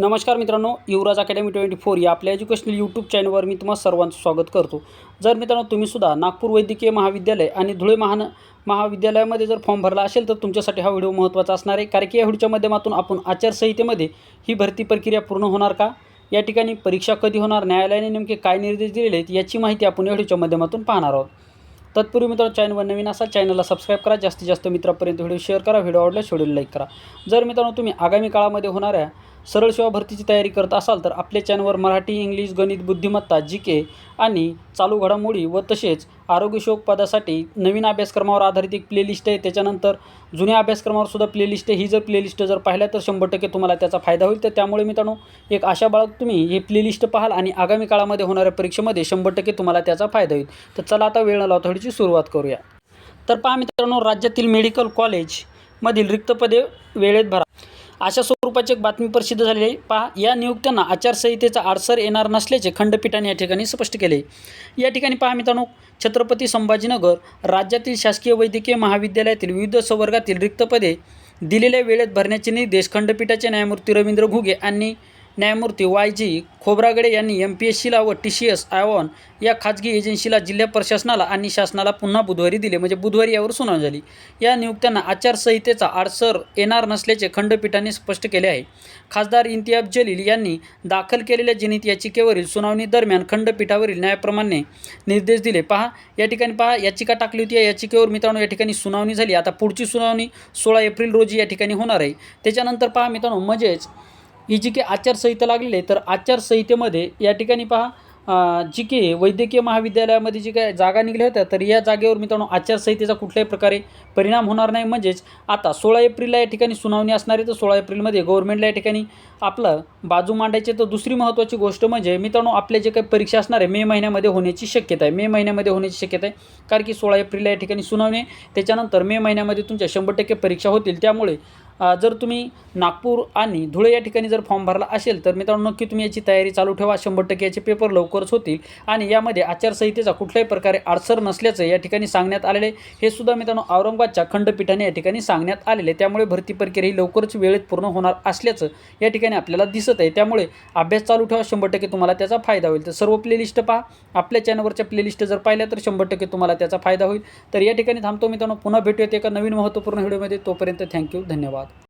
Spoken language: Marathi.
नमस्कार मित्रांनो युवराज अकॅडमी ट्वेंटी फोर या आपल्या एज्युकेशनल यूट्यूब चॅनलवर मी तुम्हाला सर्वांचं स्वागत करतो. जर मित्रांनो तुम्हीसुद्धा नागपूर वैद्यकीय महाविद्यालय आणि धुळे महान महाविद्यालयामध्ये जर फॉर्म भरला असेल तर तुमच्यासाठी हा व्हिडिओ महत्त्वाचा असणार आहे. कारण की या व्हिडिओच्या माध्यमातून आपण आचारसंहितेमध्ये ही भरती प्रक्रिया पूर्ण होणार का? या ठिकाणी परीक्षा कधी होणार? न्यायालयाने नेमके काय निर्देश दिलेले आहेत? याची माहिती आपण या व्हिडिओच्या माध्यमातून पाहणार आहोत. तत्पूर्वी मित्रांनो चॅनलवर नवीन असाल चॅनलला सबस्क्राईब करा. जास्तीत जास्त मित्रापर्यंत व्हिडिओ शेअर करा. व्हिडिओ आवडल्यास व्हिडिओ लाईक करा. जर मित्रांनो तुम्ही आगामी काळामध्ये होणाऱ्या सरळ सेवा भरतीची तयारी करत असाल तर आपल्या चॅनलवर मराठी इंग्लिश गणित बुद्धिमत्ता जी के आणि चालू घडामोडी व तसेच आरोग्यशोक पदासाठी नवीन अभ्यासक्रमावर आधारित एक प्लेलिस्ट आहे. त्याच्यानंतर जुन्या अभ्यासक्रमावर सुद्धा प्लेलिस्ट आहे. ही जर प्लेलिस्ट जर पाहिल्या तर शंभर टक्के तुम्हाला त्याचा फायदा होईल. तर त्यामुळे मित्रांनो एक आशा बाळग तुम्ही हे प्लेलिस्ट पाहाल आणि आगामी काळामध्ये होणाऱ्या परीक्षेमध्ये शंभर टक्के तुम्हाला त्याचा फायदा होईल. तर चला आता वेळ न लावता सुरुवात करूया. तर पहा मित्रांनो राज्यातील मेडिकल कॉलेजमधील रिक्त पदे वेळेत भरा. अशा स्वरूपाची एक बातमी प्रसिद्ध झालेली आहे. पहा या नियुक्त्यांना आचारसंहितेचा आडसर येणार नसल्याचे खंडपीठाने या ठिकाणी स्पष्ट केले या ठिकाणी पहा मित्रांनो छत्रपती संभाजीनगर राज्यातील शासकीय वैद्यकीय महाविद्यालयातील विविध संवर्गातील रिक्त पदे दिलेल्या वेळेत भरण्याचे निर्देश खंडपीठाचे न्यायमूर्ती रवींद्र घुगे यांनी न्यायमूर्ती वाय जी खोब्रागडे यांनी एम पी एस सीला व टी सी एस आयवॉन या खाजगी एजन्सीला जिल्हा प्रशासनाला आणि शासनाला पुन्हा बुधवारी दिले. म्हणजे बुधवारी यावर सुनावणी झाली. या नियुक्त्यांना आचारसंहितेचा आडसर येणार नसल्याचे खंडपीठाने स्पष्ट केले आहे. खासदार इंतियाब जलील यांनी दाखल केलेल्या जनित याचिकेवरील सुनावणी दरम्यान खंडपीठावरील न्यायाप्रमाणे निर्देश दिले. पहा या ठिकाणी पहा याचिका टाकली होती. या याचिकेवर मित्रांनो या ठिकाणी सुनावणी झाली. आता पुढची सुनावणी सोळा एप्रिल रोजी या ठिकाणी होणार आहे. त्याच्यानंतर पहा मित्रांनो म्हणजेच ही जी काही आचारसंहिता लागलेली आहे तर आचारसंहितेमध्ये या ठिकाणी पहा जी की वैद्यकीय महाविद्यालयामध्ये जी काय जागा निघल्या होत्या तर या जागेवर मित्रांनो आचारसंहितेचा कुठल्याही प्रकारे परिणाम होणार नाही. म्हणजेच आता सोळा एप्रिलला या ठिकाणी सुनावणी असणार आहे तर सोळा एप्रिलमध्ये गव्हर्नमेंटला या ठिकाणी आपलं बाजू मांडायची तर दुसरी महत्त्वाची गोष्ट म्हणजे मित्रांनो आपल्या जे काही परीक्षा असणार आहे मे महिन्यामध्ये होण्याची शक्यता आहे. मे महिन्यामध्ये होण्याची शक्यता आहे. कारण की सोळा एप्रिलला या ठिकाणी सुनावणी आहे. त्याच्यानंतर मे महिन्यामध्ये तुमच्या शंभर टक्के परीक्षा होतील. त्यामुळे जर तुम्ही नागपूर आणि धुळे या ठिकाणी जर फॉर्म भरला असेल तर मित्रांनो नक्की तुम्ही याची तयारी चालू ठेवा. शंभर टक्के याचे पेपर लवकरच होतील. आणि यामध्ये आचारसंहितेचा कुठल्याही प्रकारे अडसर नसल्याचं या ठिकाणी सांगण्यात आलेले हे सुद्धा मित्रांनो औरंगाबादच्या खंडपीठाने या ठिकाणी सांगण्यात आलेले आहे. त्यामुळे भरती प्रक्रिया ही लवकरच वेळेत पूर्ण होणार असल्याचं या ठिकाणी आपल्याला दिसत आहे. त्यामुळे अभ्यास चालू ठेवा. शंभर टक्के तुम्हाला त्याचा फायदा होईल. तर सर्व प्लेलिस्ट पहा. आपल्या चॅनलवरच्या प्लेलिस्ट जर पाहिल्या तर शंभर टक्के तुम्हाला त्याचा फायदा होईल. तर या ठिकाणी थांबतो मित्रांनो. पुन्हा भेटूयात एका नवीन महत्त्वपूर्ण व्हिडिओमध्ये. तोपर्यंत थँक्यू. धन्यवाद.